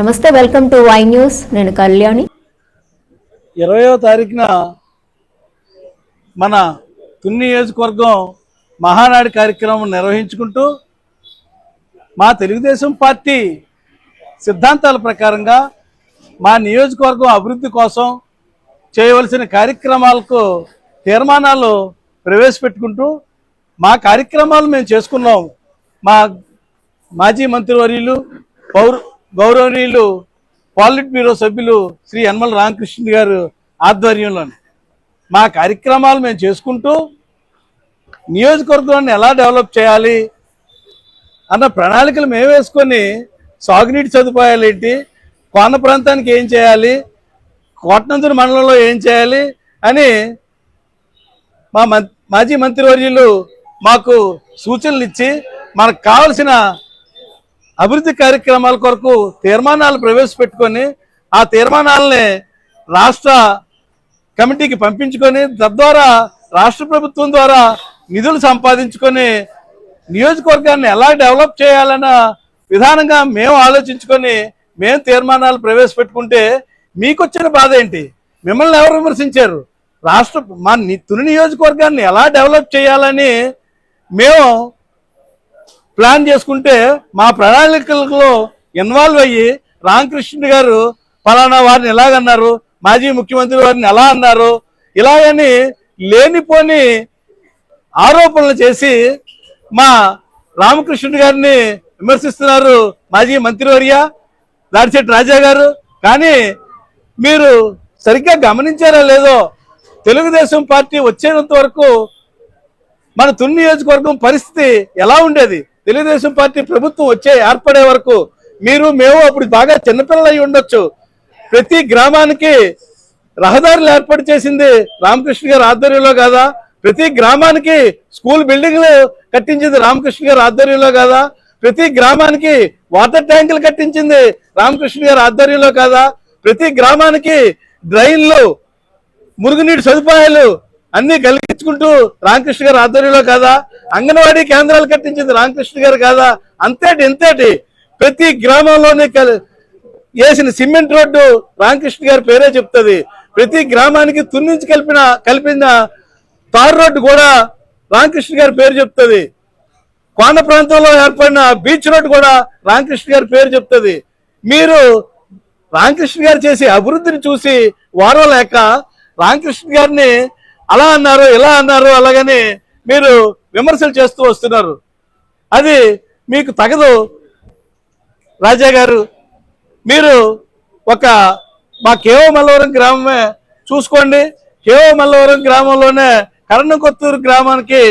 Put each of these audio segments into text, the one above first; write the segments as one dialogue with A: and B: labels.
A: నమస్తే welcome to Y news నేను కళ్యాణి.
B: ఇరవయో తారీఖున మన తుని నియోజకవర్గం మహానాడు కార్యక్రమం నిర్వహించుకుంటూ మా తెలుగుదేశం పార్టీ సిద్ధాంతాల ప్రకారంగా మా నియోజకవర్గం అభివృద్ధి కోసం చేయవలసిన కార్యక్రమాలకు తీర్మానాలు ప్రవేశపెట్టుకుంటూ మా కార్యక్రమాలు మేము చేసుకున్నాం. మా మాజీ మంత్రివర్యులు పౌరు గౌరవనీయులు పాలిట్ బ్యూరో సభ్యులు శ్రీ యనమల రామకృష్ణ గారు ఆధ్వర్యంలో మా కార్యక్రమాలు మేము చేసుకుంటూ నియోజకవర్గాన్ని ఎలా డెవలప్ చేయాలి అన్న ప్రణాళికలు మేము వేసుకొని సాగునీటి సదుపాయాలు ఏంటి కోన ప్రాంతానికి ఏం చేయాలి కోటనందూరు మండలంలో ఏం చేయాలి అని మా మం- మాజీ మంత్రివర్యులు మాకు సూచనలు ఇచ్చి మనకు కావలసిన అభివృద్ధి కార్యక్రమాల కొరకు తీర్మానాలు ప్రవేశపెట్టుకొని ఆ తీర్మానాలని రాష్ట్ర కమిటీకి పంపించుకొని తద్వారా రాష్ట్ర ప్రభుత్వం ద్వారా నిధులు సంపాదించుకొని నియోజకవర్గాన్ని ఎలా డెవలప్ చేయాలన్న విధానంగా మేము ఆలోచించుకొని మేము తీర్మానాలు ప్రవేశపెట్టుకుంటే మీకు వచ్చిన బాధ ఏంటి? మిమ్మల్ని ఎవరు విమర్శించారు? రాష్ట్ర మా తుని నియోజకవర్గాన్ని ఎలా డెవలప్ చేయాలని మేము ప్లాన్ చేసుకుంటే మా ప్రణాళికలలో ఇన్వాల్వ్ అయ్యి రామకృష్ణ గారు ఫలానా వారిని ఎలాగన్నారు మాజీ ముఖ్యమంత్రి వారిని ఎలా అన్నారు ఇలాగని లేనిపోని ఆరోపణలు చేసి మా రామకృష్ణుడు గారిని విమర్శిస్తున్నారు మాజీ మంత్రివర్య దాడిశెట్టి రాజా గారు. కానీ మీరు సరిగ్గా గమనించారా లేదో తెలుగుదేశం పార్టీ వచ్చేంత వరకు మన తుని నియోజకవర్గం పరిస్థితి ఎలా ఉండేది? తెలుగుదేశం పార్టీ ప్రభుత్వం వచ్చే ఏర్పడే వరకు మీరు మేము అప్పుడు బాగా చిన్నపిల్లలు అయి ఉండొచ్చు. ప్రతి గ్రామానికి రహదారులు ఏర్పాటు చేసింది రామకృష్ణ గారి ఆధ్వర్యంలో కాదా? ప్రతి గ్రామానికి స్కూల్ బిల్డింగ్లు కట్టించింది రామకృష్ణ గారి ఆధ్వర్యంలో కాదా? ప్రతి గ్రామానికి వాటర్ ట్యాంకులు కట్టించింది రామకృష్ణ గారి ఆధ్వర్యంలో కాదా? ప్రతి గ్రామానికి డ్రైన్లు మురుగునీటి సదుపాయాలు అన్ని కలిగించుకుంటూ రామకృష్ణ గారు ఆధ్వర్యంలో కాదా? అంగన్వాడీ కేంద్రాలు కట్టించింది రామకృష్ణ గారు కాదా? అంతేటి ఇంతేటి. ప్రతి గ్రామంలోనే కలి వేసిన సిమెంట్ రోడ్డు రామకృష్ణ గారి పేరే చెప్తుంది. ప్రతి గ్రామానికి తున్నించి కలిపిన కలిపిన తార్ రోడ్డు కూడా రామకృష్ణ గారి పేరు చెప్తుంది. కోన ప్రాంతంలో ఏర్పడిన బీచ్ రోడ్డు కూడా రామకృష్ణ గారి పేరు చెప్తుంది. మీరు రామకృష్ణ గారు చేసే అభివృద్ధిని చూసి వారలేక రామకృష్ణ గారిని అలా అన్నారు ఇలా అన్నారు అలాగని మీరు విమర్శలు చేస్తూ వస్తున్నారు. అది మీకు తగదు. రాజా గారు మీరు ఒక మా కేవ మల్లవరం గ్రామమే చూసుకోండి. కేవ మల్లవరం గ్రామంలోనే కరణకొత్తూరు గ్రామానికి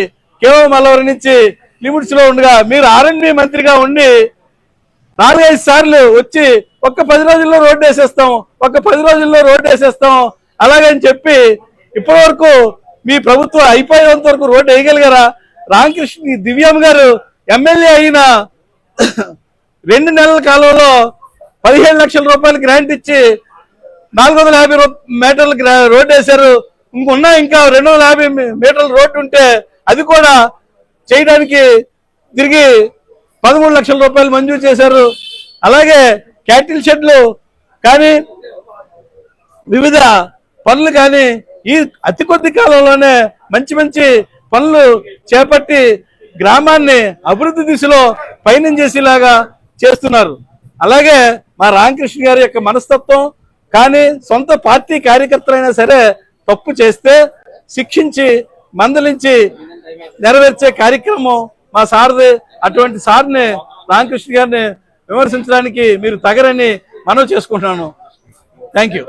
B: కేవ మల్లవరం నుంచి లిమిట్స్లో ఉండగా మీరు ఆర్ఎండ్బి మంత్రిగా ఉండి నాలుగైదు సార్లు వచ్చి ఒక్క పది రోజుల్లో రోడ్డు వేసేస్తాం ఒక్క పది రోజుల్లో రోడ్డు వేసేస్తాం అలాగని చెప్పి ఇప్పటి వరకు మీ ప్రభుత్వం అయిపోయేంత వరకు రోడ్డు వేయగలిగారా? రామకృష్ణ దివ్యం గారు ఎమ్మెల్యే అయిన రెండు నెలల కాలంలో పదిహేను లక్షల రూపాయలు గ్రాంట్ ఇచ్చి నాలుగు వందల యాభై మీటర్లు గ్రా- రోడ్డు వేశారు. ఇంకున్న ఇంకా రెండు వందల యాభై మీటర్ల రోడ్డు ఉంటే అది కూడా చేయడానికి తిరిగి పదమూడు లక్షల రూపాయలు మంజూరు చేశారు. అలాగే క్యాటిల్ షెడ్లు కానీ వివిధ పనులు కానీ ఈ అతి కొద్ది కాలంలోనే మంచి మంచి పనులు చేపట్టి గ్రామాన్ని అభివృద్ధి దిశలో పయనం చేసేలాగా చేస్తున్నారు. అలాగే మా రామకృష్ణ గారి యొక్క మనస్తత్వం కానీ సొంత పార్టీ కార్యకర్తలైనా సరే తప్పు చేస్తే శిక్షించి మందలించి నెరవేర్చే కార్యక్రమం మా సార్ది అటువంటి సార్ని రామకృష్ణ గారిని విమర్శించడానికి మీరు తగరని మనవి చేసుకుంటున్నాను. Thank you